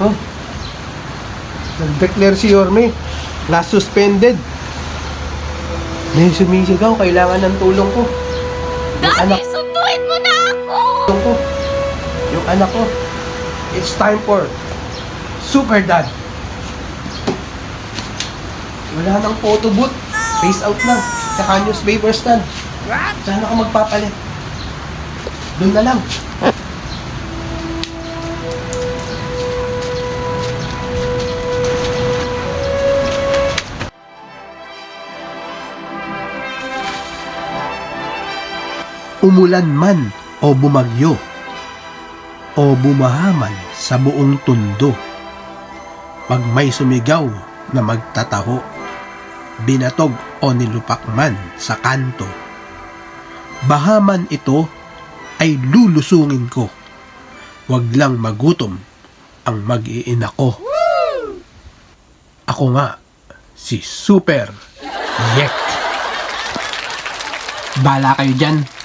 Oh. Nag-declare si Yorme. Last suspended. May sumisigaw, kailangan ng tulong ko. Yung anak, sunduin mo na ako! tulong ko. Yung anak ko. It's time for Super Dad. Wala nang photo booth. Face out na. Tsaka newspaper stand. Saan ako magpapalit? Doon na lang. Umulan man o bumagyo o bumahaman sa buong tundo. Pag may sumigaw na magtataho, binatog o nilupak man sa kanto. Bahaman ito ay lulusungin ko. Huwag lang magutom ang mag-iina ko. Ako nga, si Super Yek. Bala kayo dyan.